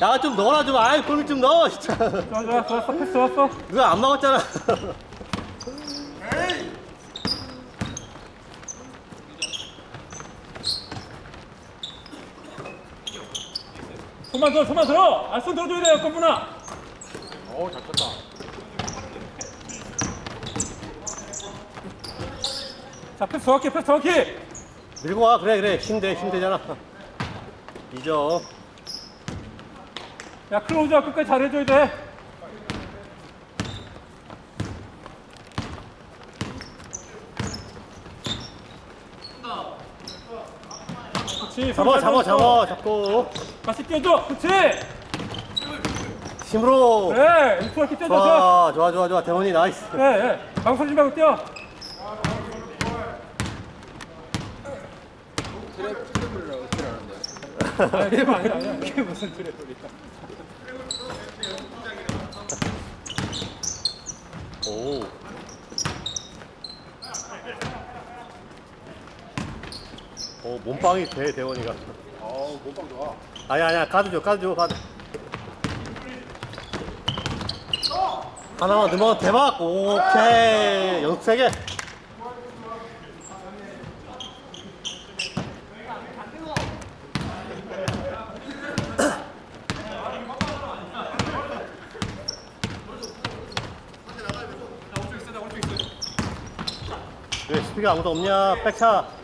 야 좀 넣어라 좀. 아이 골밑 좀 넣어. 진짜 좋아 좋아 좋았어 패스 좋았어. 누가 안 막았잖아. 손만 들어 손만 들어. 아 손 들어줘야 돼요 건분아. 어우 잘 쳤다. 자 패스 정확히 패스 정확히. 밀고 와. 그래 그래. 힘돼 힘되잖아. 잊어 야 클로즈야 끝까지 잘해줘야 돼. 그렇지 손 잡아 잘 잡아. 잡아 잡고. 다시 뛰어줘 그렇지. 힘으로. 그래 이렇게 이렇게 뛰어줘 좋아 좋아 좋아 좋아 좋아. 대원이 나이스. 예, 예. 망설이지 말고 뛰어. 트래블이라고? 아니 그거 아니야 아니야. 이게 무슨 트래블이야? 오 오, 몸빵이 돼, 대원이가. 어우 몸빵 좋아. 아니야, 아니야, 카드 줘, 카드 줘, 카드. 하나만 넣으면 대박! 오케이! 연속 세 개! 왜 스피가 아무도 없냐? 백차!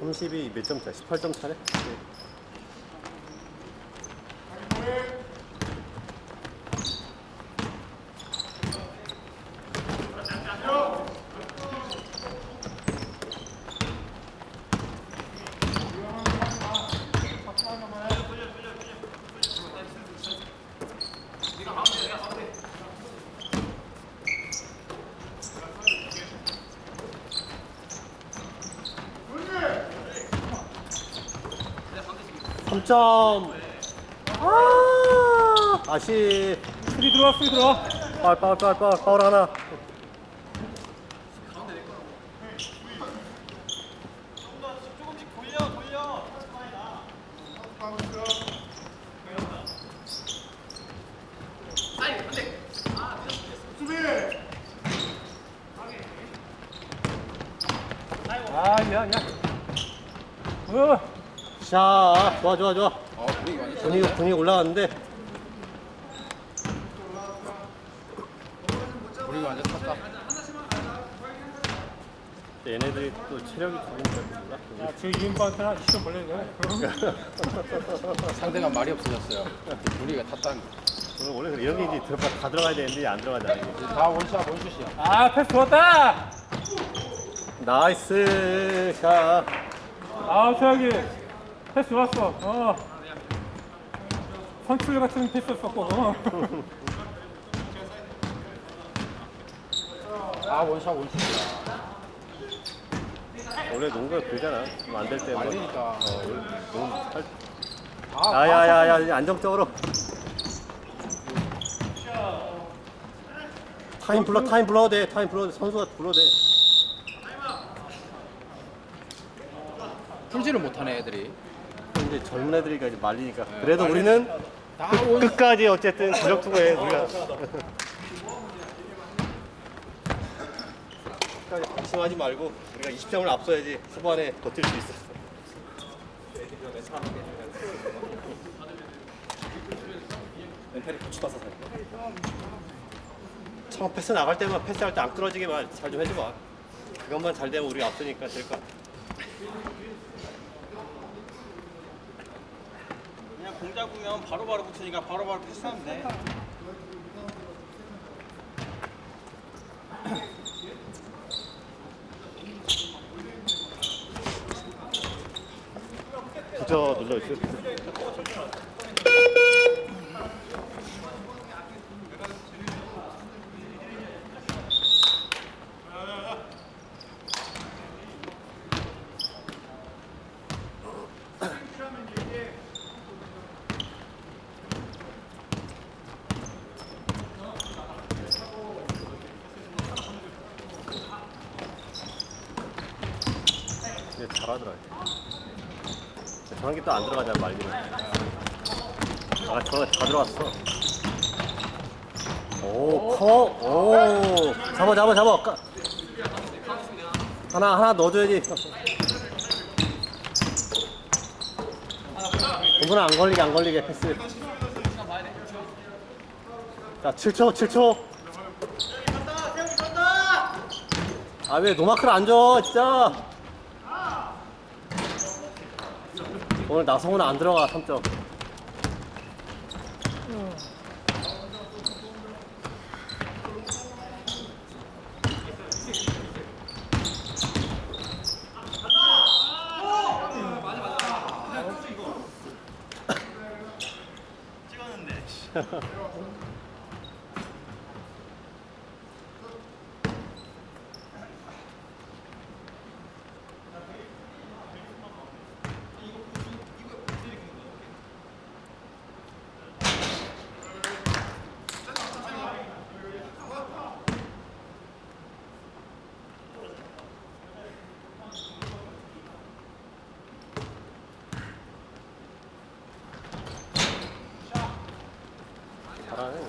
32 몇 점 차? 18점 차네? 네. 3점. 아, 아시. 수비 들어와, 수비 들어와. 파울, 파울, 파울, 하나. 아, 미안, 미안. 자, 좋아, 좋아, 좋아. 어 분위기 완전 분위기, 분위기 올라갔는데. 분위기 완전 탔다. 얘네들이 또 체력이 좋으니까 몰라. 저 이은바한테는 시점 벌려야 돼 상대가 말이 없어졌어요. 분위기가 탔다는 거. 오늘 원래 그래. 이런 게 이제 들어가, 다 들어가야 되는데 안 들어가잖아. 이제 다 원샷 원슛이야. 아 패스 좋았다 나이스 샷. 아 최악이 패스 좋았어 어 선출 같은 패스였었고 어. 다 원샷 원슛이야. 원래 농구가 그러잖아. 안 될 때. 뭐. 말리니까. 어, 너무 할- 다 야야야야 안정적으로 타임 불러 타임 불러도 돼 타임 불러도 돼 선수가 불러도 돼 풀지를 못하네 애들이. 근데 젊은 애들이니까 이제 말리니까. 그래도 우리는 다 원. 끝까지 어쨌든 전력 투구해 우리가 끝까지 방심하지 말고 우리가 20점을 앞서야지 후반에 버틸 수 있어. 멘탈이 고쳐서 살 처음 패스 나갈 때만 패스할 때 안 끊어지게만 잘 좀 해줘봐. 그것만 잘 되면 우리가 앞서니까 될 것 같아 그냥 공 잡으면 바로바로 붙으니까 바로바로 패스하면 돼. 두 멈춰 눌러 있어. 얘 잘하더라. 게또안 들어가잖아 말리는. 아 저거 다 들어갔어. 오 커. 오 잡아 잡아 잡아. 까- 하나 하나 넣어줘야지. 동근아 안 걸리게 안 걸리게 패스. 자 7초 7초. 아 왜 노마크를 안 줘 진짜. 오늘 나성훈 안 들어가 3점. 잘하네.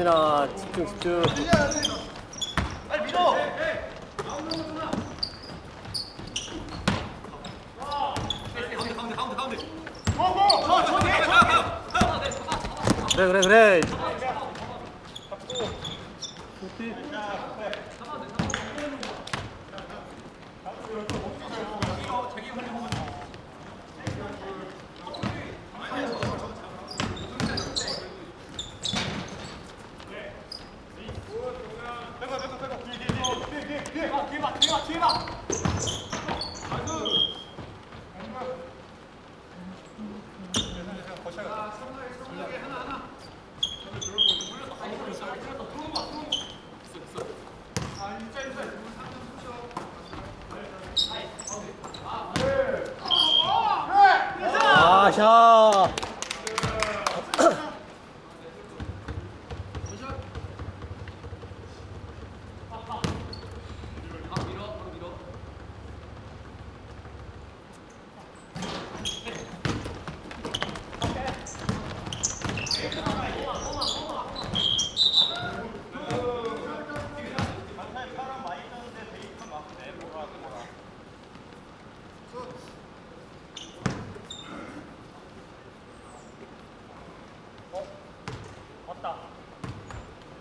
민아 집중 집중. 그래 그래 그 래. 아, 샷.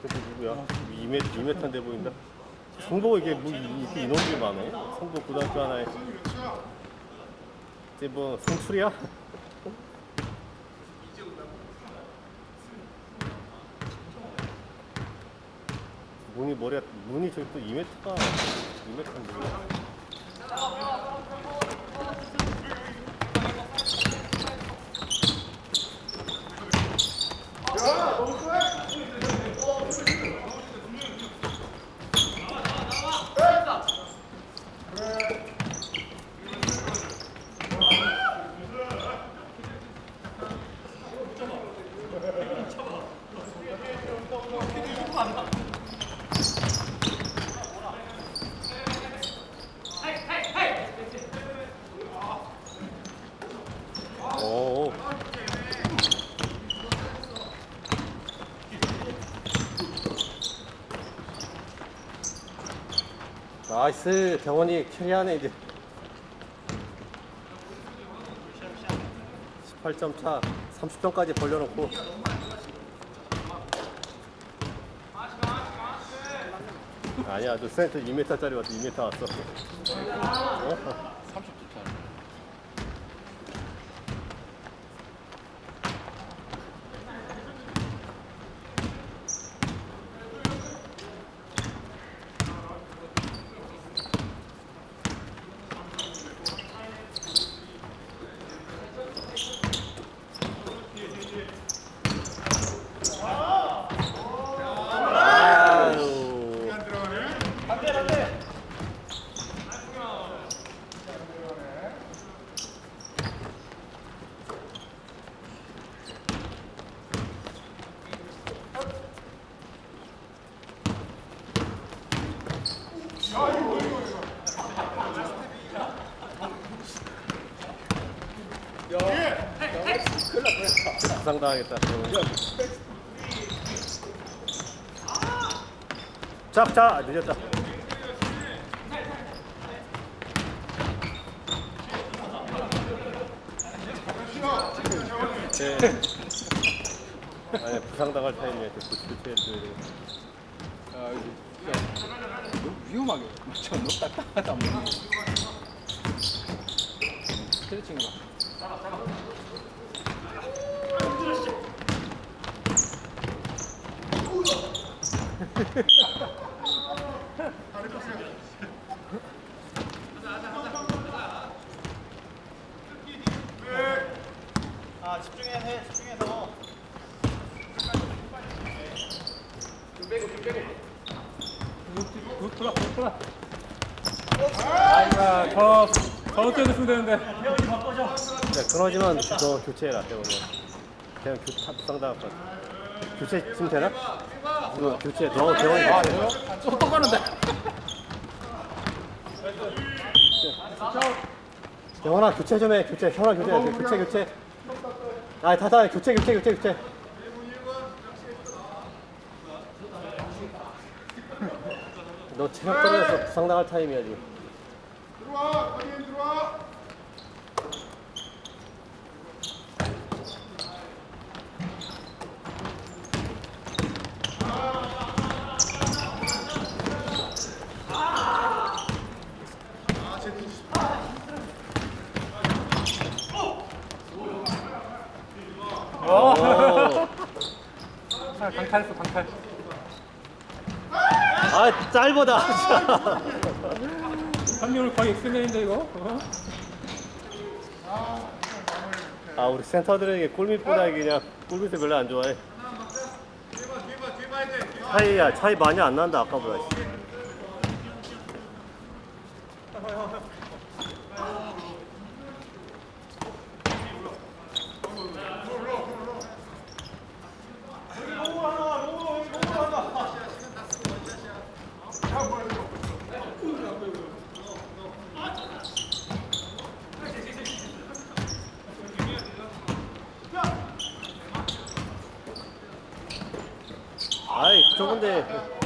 근데 누구야? 2m, 2m인데 보인다. 성도 이게 뭐 이- 이렇게 인원들이 많어? 성도 고등학교 하나에. 이제 뭐 성출이야? 문이 머리가 문이 저기 또 2m가 2m인데. 나이스. 병원이 캐리하네 이제. 18점 차. 30점까지 벌려놓고. 아니야 너 센터 2m짜리 왔어. 2m 왔어. 어? 30초 부상당하겠다. 자, 자, 늦었다. 네. 아니 부상당할 타이밍에 또 교체해줘야 돼. 아, 너무 위험하게. 저 너무 딱딱하다. 뭐. 스트레칭 해봐. 아 집중해서 해 집중해서 굿 돌아 굿 돌아 아이고 저 저런 때도 쓰면 되는데 야, 그러지만 너 교체해라, 대원이. 그냥 교, 차 부상당할 것 같아. 교체 지금 되나? 이거 교체, 너 대원이 아, 교체. 좀 똑바른데. 영원아 교체 좀 해. 교체. 현아 교체. 교체 교체. 아, 다다 교체 교체 교체 교체. 너 체력 떨어져서 부상당할 타임이야 지금. 오. 아, 강탈했어 강탈 아 짧보다. 한명을 거의 엑스맨인데 이거 어? 아 우리 센터들에게 골밑보다 그냥 골밑을 별로 안 좋아해. 차이야 차이 많이 안 난다 아까보다. 씨. 아이 좁은데.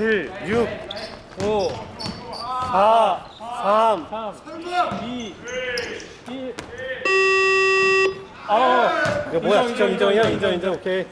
칠, 육, 오, 사, 삼. 3 2 1 아우 이거 뭐야? 인정, 인정? 인정, 인정, 인정, 오케이.